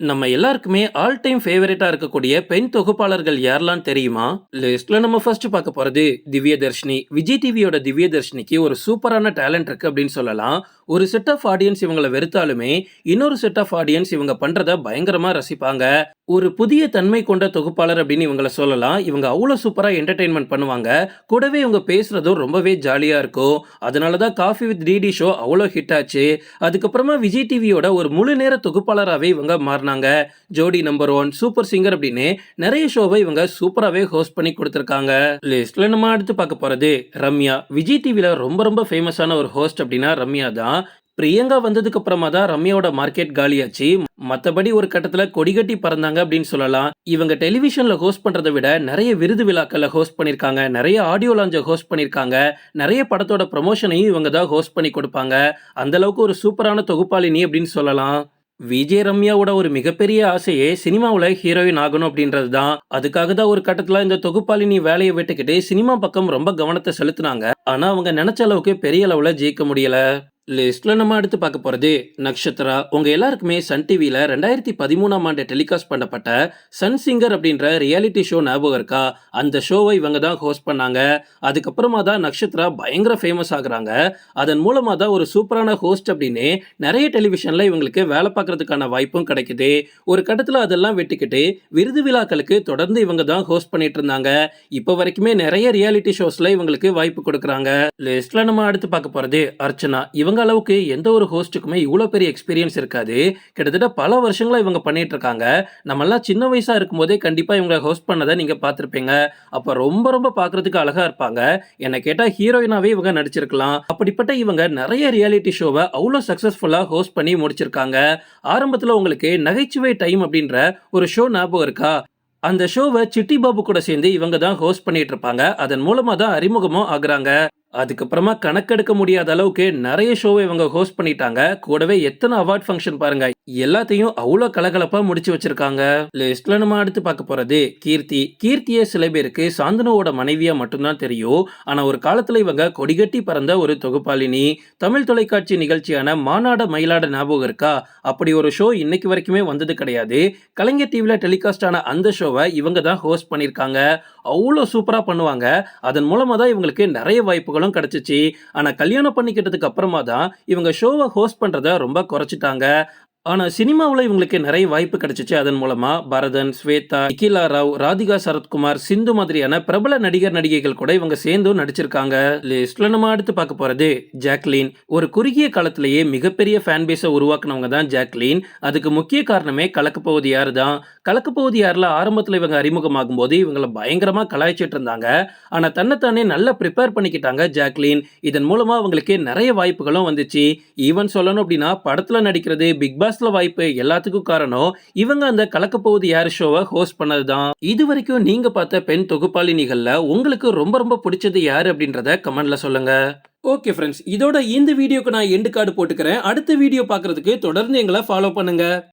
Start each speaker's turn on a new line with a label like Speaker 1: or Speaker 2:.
Speaker 1: நம்ம எல்லாருக்குமே all time ஃபேவரட்டா இருக்கக்கூடிய பெண் தொகுப்பாளர்கள் யாரெல்லாம் தெரியுமா? லிஸ்ட்ல நம்ம ஃபர்ஸ்ட் பார்க்க போறது திவ்ய தர்ஷினி விஜய் டிவியோட திவ்ய தர்ஷினிக்கு ஒரு சூப்பரான டேலண்ட் இருக்கு அப்படின்னு சொல்லலாம். ஒரு செட் ஆஃப் ஆடியன்ஸ் இவங்களை வெறுத்தாலுமே இன்னொரு செட் ஆஃப் ஆடியன்ஸ் இவங்க பண்றத பயங்கரமா ரசிப்பாங்க. ஒரு புதிய தன்மை கொண்ட தொகுப்பாளர் அப்படின்னு இவங்களை சொல்லலாம். இவங்க அவ்வளோ சூப்பரா என்டர்டெயின்மெண்ட் பண்ணுவாங்க. கூடவே இவங்க பேசுறதும் ரொம்பவே ஜாலியா இருக்கும். அதனால தான் காஃபி வித் டிடி ஷோ அவ்வளோ ஹிட் ஆச்சு. அதுக்கப்புறமா விஜய் டிவியோட ஒரு முழு நேர தொகுப்பாளராகவே இவங்க மாறினாங்க ஜோடி நம்பர் ஒன் சூப்பர் சிங்கர் அப்படின்னு நிறைய ஷோவை இவங்க சூப்பராகவே ஹோஸ்ட் பண்ணி கொடுத்துருக்காங்க. லிஸ்ட்ல நம்ம அடுத்து பார்க்க போறது ரம்யா. விஜய் டிவியில் ரொம்ப ரொம்ப ஃபேமஸான ஒரு ஹோஸ்ட் அப்படின்னா ரம்யா தான். பிரியங்கா வந்ததுக்கு அப்புறமா தான் ரம்யாவோட மார்க்கெட் காலியாச்சு. மற்றபடி ஒரு கட்டத்தில் கொடிகட்டி பறந்தாங்க அப்படின்னு சொல்லலாம். இவங்க டெலிவிஷனில் ஹோஸ்ட் பண்ணுறதை விட நிறைய விருது விழாக்களில் ஹோஸ்ட் பண்ணியிருக்காங்க நிறைய ஆடியோ லாஞ்சை ஹோஸ்ட் பண்ணியிருக்காங்க நிறைய படத்தோட ப்ரமோஷனையும் இவங்க தான் ஹோஸ்ட் பண்ணி கொடுப்பாங்க. அந்த அளவுக்கு ஒரு சூப்பரான தொகுப்பாளினி அப்படின்னு சொல்லலாம். விஜய் ரம்யாவோட ஒரு மிகப்பெரிய ஆசையே சினிமாவில் ஹீரோயின் ஆகணும் அப்படின்றது தான் அதுக்காக தான் ஒரு கட்டத்தில் இந்த தொகுப்பாளினி வேலையை விட்டுக்கிட்டு சினிமா பக்கம் ரொம்ப கவனத்தை செலுத்தினாங்க. ஆனால் அவங்க நினைச்ச அளவுக்கு பெரிய அளவில் ஜெயிக்க முடியல. லிஸ்ட்ல நம்ம அடுத்து பார்க்க போறது நக்ஷத்ரா உங்க எல்லாருக்குமே சன் டிவியில ரெண்டாயிரத்தி பதிமூணாம் ஆண்டு டெலிகாஸ்ட் பண்ணப்பட்ட சன் சிங்கர் அப்படின்ற ரியாலிட்டி ஷோ ஞாபகம் இருக்கா? அந்த ஷோவை இவங்க தான் ஹோஸ்ட் பண்ணாங்க. அதுக்கப்புறமா தான் நக்ஷத்ரா பயங்கர ஃபேமஸ் ஆகுறாங்க. அதன் மூலமா தான் ஒரு சூப்பரான ஹோஸ்ட் அப்படின்னு நிறைய டெலிவிஷன்ல இவங்களுக்கு வேலை பார்க்கறதுக்கான வாய்ப்பும் கிடைக்குது. ஒரு கட்டத்தில் அதெல்லாம் வெட்டிக்கிட்டு விருது விழாக்களுக்கு தொடர்ந்து இவங்க தான் ஹோஸ்ட் பண்ணிட்டு இருந்தாங்க. இப்போ வரைக்குமே நிறைய ரியாலிட்டி ஷோஸ்ல இவங்களுக்கு வாய்ப்பு கொடுக்குறாங்க. லிஸ்ட்ல நம்ம அடுத்து பார்க்க போறது அர்ச்சனா. இவங்க அளவுக்கு எந்த ஒரு ஹோஸ்ட்டுக்குமே இவ்வளோ பெரிய எக்ஸ்பீரியன்ஸ் இருக்காது. கிட்டத்தட்ட பல வருஷங்களாக இவங்க பண்ணிட்டு இருக்காங்க நம்மளாம் சின்ன வயசா இருக்கும்போதே கண்டிப்பாக இவங்களை ஹோஸ்ட் பண்ணதை நீங்கள் பார்த்துருப்பீங்க. அப்போ ரொம்ப ரொம்ப பார்க்குறதுக்கு அழகா இருப்பாங்க. என்னை கேட்டால் ஹீரோயினாவே இவங்க நடிச்சிருக்கலாம். அப்படிப்பட்ட இவங்க நிறைய ரியாலிட்டி ஷோவை அவ்வளோ சக்ஸஸ்ஃபுல்லாக ஹோஸ்ட் பண்ணி முடிச்சிருக்காங்க. ஆரம்பத்தில் உங்களுக்கு நகைச்சுவை டைம் அப்படின்ற ஒரு ஷோ ஞாபகம் இருக்கா? அந்த ஷோவை சிட்டி பாபு கூட சேர்ந்து இவங்க தான் ஹோஸ்ட் பண்ணிட்டு இருப்பாங்க அதன் மூலமாக தான் அறிமுகமும் ஆகுறாங்க. அதுக்கப்புறமா கணக்கெடுக்க முடியாத அளவுக்கு நிறைய ஷோவை இவங்க ஹோஸ்ட் பண்ணிட்டாங்க. கூடவே எத்தனை அவார்ட் ஃபங்க்ஷன் பாருங்க. எல்லாத்தையும் அவ்வளோ கலகலப்பா முடிச்சு வச்சிருக்காங்க. லிஸ்ட்ல நம்ம அடுத்து பார்க்க போறது கீர்த்தி. கீர்த்தியே சில பேருக்கு சாந்தனுவோட மனைவியா மட்டும்தான் தெரியும். ஆனா ஒரு காலத்துல இவங்க கொடிகட்டி பறந்த ஒரு தொகுப்பாளினி. தமிழ் தொலைக்காட்சி நிகழ்ச்சியான மாநாட மயிலாட ஞாபகம் இருக்கா? அப்படி ஒரு ஷோ இன்னைக்கு வரைக்குமே வந்தது கிடையாது. கலைஞர் டிவியில் டெலிகாஸ்ட் ஆன அந்த ஷோவை இவங்க தான் ஹோஸ்ட் பண்ணியிருக்காங்க. அவ்வளோ சூப்பராக பண்ணுவாங்க. அதன் மூலமாக தான் இவங்களுக்கு நிறைய வாய்ப்புகளும் கிடச்சிச்சு. ஆனால் கல்யாணம் பண்ணிக்கிட்டதுக்கு அப்புறமா தான் இவங்க ஷோவை ஹோஸ்ட் பண்ணுறத ரொம்ப குறைச்சிட்டாங்க. ஆனால் சினிமாவில் இவங்களுக்கு நிறைய வாய்ப்பு கிடைச்சிச்சு. அதன் மூலமாக பரதன் ஸ்வேதா நிகிலா ராவ் ராதிகா சரத்குமார் சிந்து மாதிரியான பிரபல நடிகர் நடிகைகள் கூட இவங்க சேர்ந்தும் நடிச்சிருக்காங்க. லிஸ்ட்ல நம்ம அடுத்து பார்க்க போகிறது ஜாக்லின். ஒரு குறுகிய காலத்திலேயே மிகப்பெரிய ஃபேன் பேஸை உருவாக்குனவங்க தான் ஜாக்லீன். அதுக்கு முக்கிய காரணமே கலக்கப்போவது யார் தான் கலக்கப்போவது யாரில் ஆரம்பத்தில் இவங்க அறிமுகமாகும் போது இவங்களை பயங்கரமாக கலாய்ச்சிட்டு இருந்தாங்க. ஆனால் தன்னைத்தானே நல்லா ப்ரிப்பேர் பண்ணிக்கிட்டாங்க ஜாக்லின். இதன் மூலமாக அவங்களுக்கு நிறைய வாய்ப்புகளும் வந்துச்சு. ஈவன் சொல்லணும் அப்படின்னா படத்தில் நடிக்கிறது பிக் பாஸ் பாஸ்ல வாய்ப்பு எல்லாத்துக்கும் காரணம் இவங்க அந்த கலக்கப்போவது யார் ஷோவை ஹோஸ்ட் பண்ணது தான் இது வரைக்கும் நீங்க பார்த்த பெண் தொகுப்பாளினிகள்ல உங்களுக்கு ரொம்ப ரொம்ப பிடிச்சது யாரு அப்படின்றத கமெண்ட்ல சொல்லுங்க. ஓகே ஃப்ரெண்ட்ஸ் இதோட இந்த வீடியோக்கு நான் எண்டு கார்டு போட்டுக்கிறேன். அடுத்த வீடியோ பார்க்கறதுக்கு தொடர்ந்து எங்களை ஃபாலோ பண்ணுங்க.